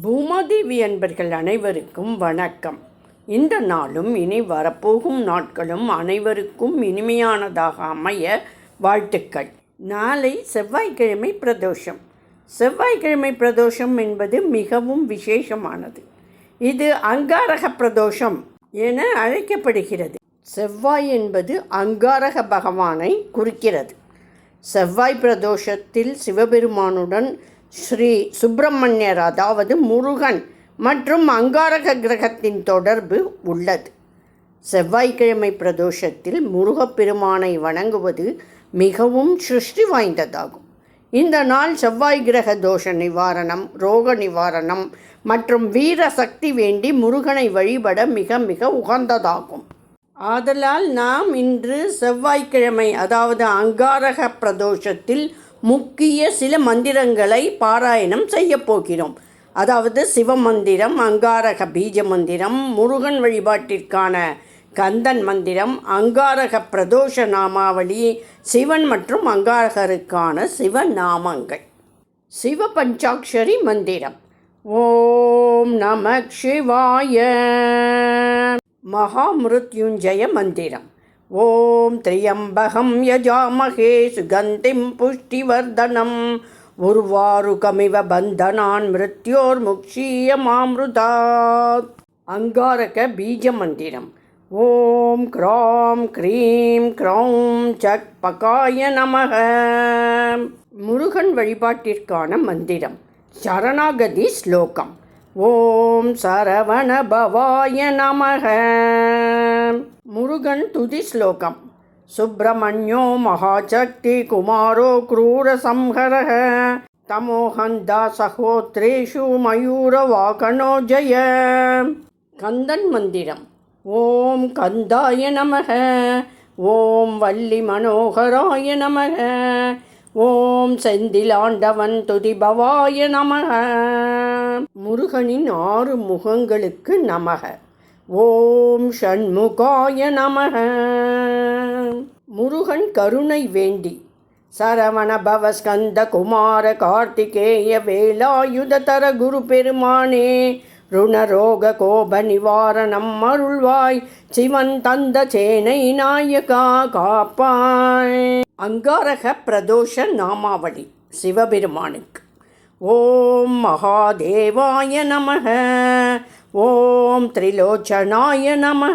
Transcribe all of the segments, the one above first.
பூமாதேவி அன்பர்கள் அனைவருக்கும் வணக்கம். இந்த நாளும் இனி வரப்போகும் நாட்களும் அனைவருக்கும் இனிமையானதாக அமைய வாழ்த்துக்கள். நாளை செவ்வாய்க்கிழமை பிரதோஷம். செவ்வாய்க்கிழமை பிரதோஷம் என்பது மிகவும் விசேஷமானது. இது அங்காரக பிரதோஷம் என அழைக்கப்படுகிறது. செவ்வாய் என்பது அங்காரக பகவானை குறிக்கிறது. செவ்வாய் பிரதோஷத்தில் சிவபெருமானுடன் ஸ்ரீ சுப்பிரமணியர் அதாவது முருகன் மற்றும் அங்காரக கிரகத்தின் தொடர்பு உள்ளது. செவ்வாய்க்கிழமை பிரதோஷத்தில் முருகப்பெருமானை வணங்குவது மிகவும் சிருஷ்டி வாய்ந்ததாகும். இந்த நாள் செவ்வாய் கிரக தோஷ நிவாரணம் ரோக நிவாரணம் மற்றும் வீர சக்தி வேண்டி முருகனை வழிபட மிக மிக உகந்ததாகும். ஆதலால் நாம் இன்று செவ்வாய்க்கிழமை அதாவது அங்காரக பிரதோஷத்தில் முக்கிய சில மந்திரங்களை பாராயணம் செய்ய போகிறோம். அதாவது சிவமந்திரம் அங்காரக பீஜ மந்திரம் முருகன் வழிபாட்டிற்கான கந்தன் மந்திரம் அங்காரக பிரதோஷ நாமாவளி சிவன் மற்றும் அங்காரகருக்கான சிவநாமங்கள். சிவ பஞ்சாட்சரி மந்திரம். ஓம் நம சிவாய. மகாமிருத்யுஞ்சய மந்திரம். ஓம் திரியம்பகம் யஜாமகே சுகந்திம் புஷ்டிவர்தனம். உருவாருகமிவ பந்தனான் மிருத்யோர் முக்ஷீயமாமிருதாத் அங்காரக பீஜ மந்திரம். ஓம் க்ராம் க்ரீம் க்ரௌம் சக் பகாய நமக. முருகன் வழிபாட்டிற்கான மந்திரம். சரணாகதி ஸ்லோகம். ஓம் சரவண பவாய நமக. முருகன் துதி ஸ்லோகம் சுப்பிரமணியோ மகாசக்தி குமாரோ क्रूर संहरः तमोहन्दा सहोत्रेषु मयूरवाकनो जय கந்தன் மந்திரம் ஓம் கந்தாய நமக ஓம் வள்ளி மனோகராய நமக ஓம் செந்திலாண்டவன் துதிபவாய நமக முருகனின் ஆறு முகங்களுக்கு நமக ஓம் ஷண்முகாய நமக முருகன் கருணை வேண்டி சரவண பவஸ்கந்த குமார கார்த்திகேய வேலாயுத தர குரு பெருமானே ருணரோக கோப நிவாரணம் அருள்வாய் சிவன் தந்த சேனை நாயகா காப்பாய். அங்காரக பிரதோஷ நாமாவளி சிவபெருமானுக்கு. ஓம் மகாதேவாய நமக ஓம் திரிலோச்சனாய நம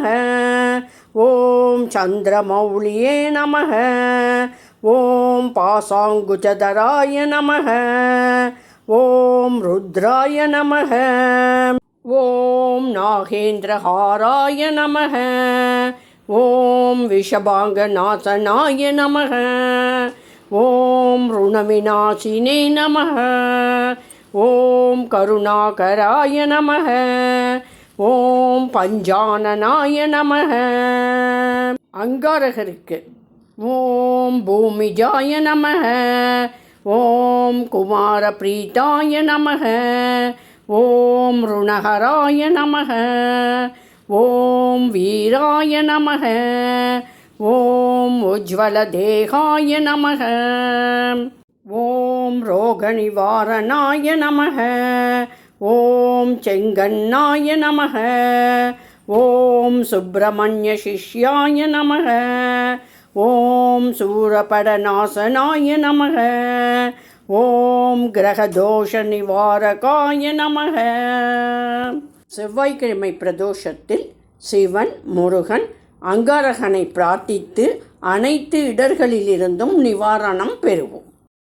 ஓம் சந்திரமௌளியே நம ஓம் பாசாங்குஜதராய நம ஓம் ருத்ராய நம ஓம் நாகேந்திரஹாராய நம ஓம் விஷபாங்கநாசனாய நம ஓம் ருணவிநாசினே நம ஓம் கருணாகராய நமக ஓம் பஞ்சானனாய நமக அங்காரகருக்கு. ஓம் பூமிஜாய நமக ஓம் குமார குமாரப்ரீதாய நமக ஓம் ருணகராய நமக ஓம் வீராய நமக ஓம் உஜ்வலதேகாய நமக ஓம் ரோகநிவாரணாய நமக. ஓம் செங்கண்ணாய நமக. ஓம் சுப்பிரமணிய சிஷ்யாய நமக. ஓம் சூரபடநாசனாய நமக. ஓம் கிரகதோஷ நிவாரகாய நமக. செவ்வாய்க்கிழமை பிரதோஷத்தில் சிவன் முருகன் அங்காரகனை பிரார்த்தித்து அனைத்து இடர்களிலிருந்தும் நிவாரணம் பெறுவோம்.